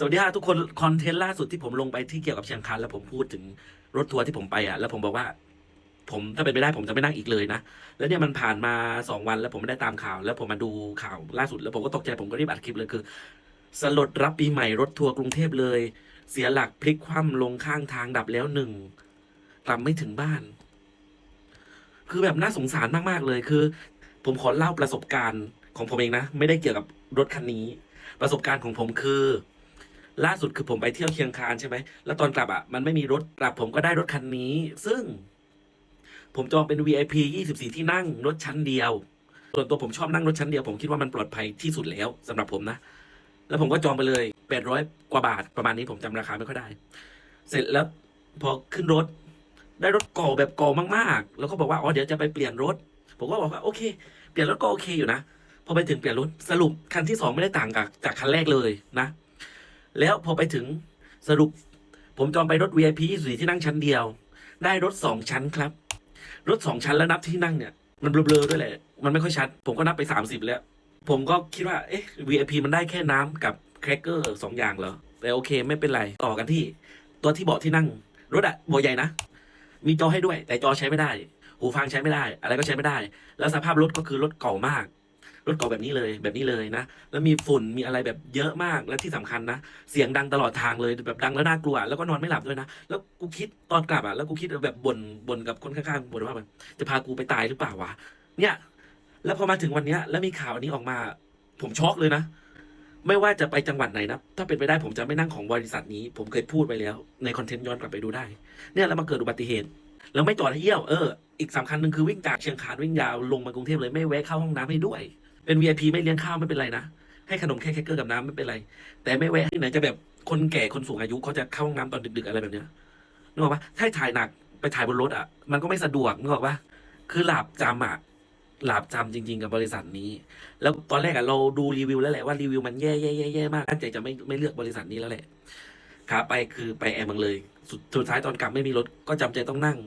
สวัสดีครับทุกคนคอนเทนต์ล่าสุดที่ผมลงไปที่เกี่ยวกับเชียงคานแล้วผมพูดถึงรถทัวร์ที่ผมไปอะแล้วผมบอกว่า ผมถ้าเป็นไปได้ผมจะไม่นั่งอีกเลยนะแล้วเนี่ยมันผ่านมาสองวันแล้วผมไม่ได้ตามข่าว แล้วผมมาดูข่าวล่าสุด แล้วผมก็ตกใจผมก็รีบอัดคลิปเลยคือ สลดรับปีใหม่รถทัวร์กรุงเทพเลย เสียหลักพลิกคว่ำลงข้างทางดับแล้วหนึ่งกลับไม่ถึงบ้าน คือแบบน่าสงสารมาก ๆ เลยคือ ผมขอเล่าประสบการณ์ของผมเองนะ ไม่ได้เกี่ยวกับรถคันนี้ ประสบการณ์ของผมคือ ล่าสุดคือผมไปเที่ยวเชียงคานใช่ไหม แล้วตอนกลับอะมันไม่มีรถกลับผมก็ได้รถคันนี้ ซึ่ง ผมจองเป็น VIP 24 ที่นั่งรถชั้นเดียว ส่วนตัวผมชอบนั่งรถชั้นเดียว ผมคิดว่ามันปลอดภัยที่สุดแล้วสำหรับผมนะ แล้วผมก็จองไปเลย 800 กว่าบาทประมาณนี้ผมจำราคาไม่ค่อยได้ เสร็จแล้วพอขึ้นรถ ได้รถก่าแบบก่ามากๆ แล้วก็บอกว่าอ๋อเดี๋ยวจะไปเปลี่ยนรถ ผมก็บอกว่าโอเค เปลี่ยนรถก็โอเคอยู่นะพอไปถึงเปลี่ยนรถสรุปคันที่สองไม่ได้ต่างกับจากคันแรกเลยนะ แล้วพอไปถึงสรุป ผมจองไปรถ VIP 24ที่นั่งชั้นเดียว ได้รถสองชั้นครับ รถสองชั้นแล้วนับที่นั่งเนี่ย มันเบลอๆด้วยแหละ มันไม่ค่อยชัด ผมก็นับไปสามสิบแล้ว ผมก็คิดว่าเอ๊ะ VIP มันได้แค่น้ำกับแครกเกอร์สองอย่างเหรอ แต่โอเคไม่เป็นไร ต่อกันที่ ตัวที่เบาะที่นั่ง รถอะเบาะใหญ่นะ มีจอให้ด้วย แต่จอใช้ไม่ได้ หูฟังใช้ไม่ได้ อะไรก็ใช้ไม่ได้ แล้วสภาพรถก็คือรถเก่ามาก รถเก่าแบบนี้เลยแบบนี้เลยนะ แล้วมีฝุ่นมีอะไรแบบเยอะมากและที่สำคัญนะ เสียงดังตลอดทางเลยแบบดังแล้วน่ากลัว แล้วก็นอนไม่หลับด้วยนะ แล้วกูคิดตอนกลับอะแล้วกูคิดแบบบ่นบ่นกับคนข้างๆบ่นว่าแบบจะพากูไปตายหรือเปล่าวะเนี่ย แล้วพอมาถึงวันเนี้ย แล้วมีข่าวนี้ออกมา ผมช็อกเลยนะไม่ว่าจะไปจังหวัดไหนนะถ้าเป็นไปได้ผมจะไม่นั่งของบริษัทนี้ ผมเคยพูดไปแล้ว ในคอนเทนต์ย้อนกลับไปดูได้ เนี่ยแล้วมาเกิดอุบัติเหตุแล้วไม่จอดให้เยี่ยวเอออีกสำคัญหนึ่งคือวิ่งจากเชียงคานวิ่งยาวลงมากรุงเทพเลยไม่แวะเข้าห้องน้ำให้ด้วย เป็น VIP ไม่เลี้ยงข้าวไม่เป็นไรนะ ให้ขนมแค่แครกเกอร์กับน้ำไม่เป็นไร แต่ไม่แวะที่ไหนจะแบบคนแก่คนสูงอายุเขาจะเข้าห้องน้ำตอนดึกๆอะไรแบบเนี้ยนึกออกปะถ้าถ่ายหนักไปถ่ายบนรถอะ มันก็ไม่สะดวกนึกออกปะคือหลับจำอะหลับจำจริง ๆ กับบริษัทนี้ แล้วตอนแรกอะเราดูรีวิวแล้วแหละว่ารีวิวมันแย่แย่แย่แย่มากตั้งใจจะไม่ไม่เลือกบริษัทนี้แล้วแหละขาไปคือไปแอร์เมืองเลยสุดสุดท้ายตอนกลับไม่มีรถก็จำใจต้องนั่ง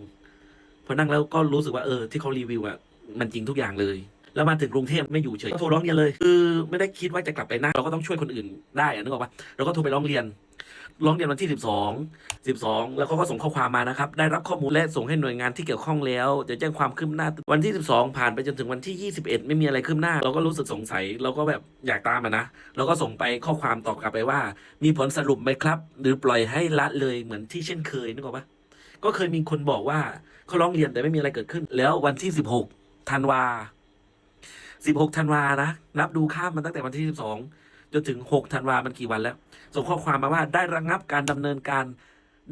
พอนั่งแล้วก็รู้สึกว่าเออที่เขารีวิวอะมันจริงทุกอย่างเลย แล้วมาถึงกรุงเทพไม่อยู่เฉยก็โทรร้องเรียนเลยคือไม่ได้คิดว่าจะกลับไปนั่งเราก็ต้องช่วยคนอื่นได้อะนึกออกปะเราก็โทรไปร้องเรียน ร้องเรียนวันที่สิบสองสิบสองแล้วเขาก็ส่งข้อความมานะครับ ได้รับข้อมูลและส่งให้หน่วยงานที่เกี่ยวข้องแล้ว จะแจ้งความคืบหน้า วันที่สิบสองผ่านไปจนถึงวันที่ยี่สิบเอ็ดไม่มีอะไรคืบหน้า เราก็รู้สึกสงสัย เราก็แบบอยากตามอะนะ เราก็ส่งไปข้อความตอบกลับไปว่า มีผลสรุปไหมครับ หรือปล่อยให้ละเลยเหมือนที่เช่นเคยนึกออกปะก็เคยมีคนบอกว่าเขาร้องเรียนแต่ไม่มีอะไรเกิดขึ้น แล้ววันที่สิบหกธันวา 16ธันวานะนับดูข้ามมาตั้งแต่วันที่ 12 จนถึง 6 ธันวามันกี่วันแล้ว ส่งข้อความมาว่าได้ระงับการดำเนินการ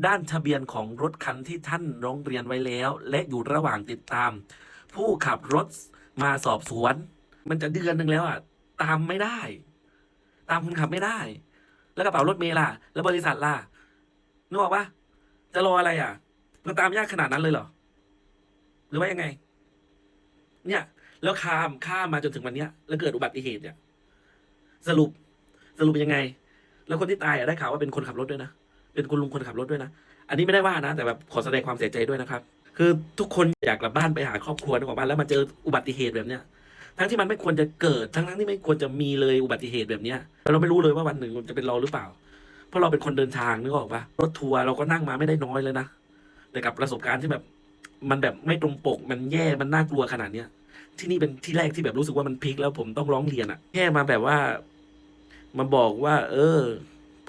ด้านทะเบียนของรถคันที่ท่านร้องเรียนไว้แล้ว และอยู่ระหว่างติดตาม ผู้ขับรถมาสอบสวน มันจะเดือนหนึ่งแล้วอะตามไม่ได้ ตามคนขับไม่ได้ แล้วกระเป๋ารถเมล์ล่ะ แล้วบริษัทล่ะนึกออกปะจะรออะไรอะ มันตามยากขนาดนั้นเลยเหรอ หรือว่ายังไง เนี่ย แล้วข้ามข้ามมาจนถึงวันเนี้ย แล้วเกิดอุบัติเหตุเนี่ย สรุปสรุปยังไง แล้วคนที่ตายอะได้ข่าวว่าเป็นคนขับรถด้วยนะเป็นคุณลุงคนขับรถด้วยนะอันนี้ไม่ได้ว่านะ แต่แบบขอแสดงความเสียใจด้วยนะครับ คือทุกคนอยากกลับบ้านไปหาครอบครัวนึกออกบ้านแล้วมาเจออุบัติเหตุแบบเนี้ยทั้งที่มันไม่ควรจะเกิดทั้งทั้งที่ไม่ควรจะมีเลยอุบัติเหตุแบบเนี้ยเราไม่รู้เลยว่าวันหนึ่งมันจะเป็นเราหรือเปล่า เพราะเราเป็นคนเดินทางนึกออกปะรถทัวร์เราก็นั่งมาไม่ได้น้อยเลยนะแต่กับประสบการณ์ที่แบบ มันแบบไม่ตรงปกมันแย่มันน่ากลัวขนาดเนี้ย ที่นี่เป็นที่แรกที่แบบรู้สึกว่ามันพีคแล้วผมต้องร้องเรียนอะแค่มาแบบว่า มาบอกว่า เออ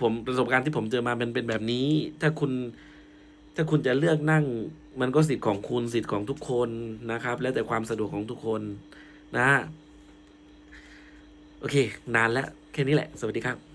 ผมประสบการณ์ที่ผมเจอมามันเป็นแบบนี้ ถ้าคุณ ถ้าคุณจะเลือกนั่ง มันก็สิทธิ์ของคุณสิทธิ์ของทุกคนนะครับ แล้วแต่ความสะดวกของทุกคนนะ โอเค นานแล้ว แค่นี้แหละ สวัสดีครับ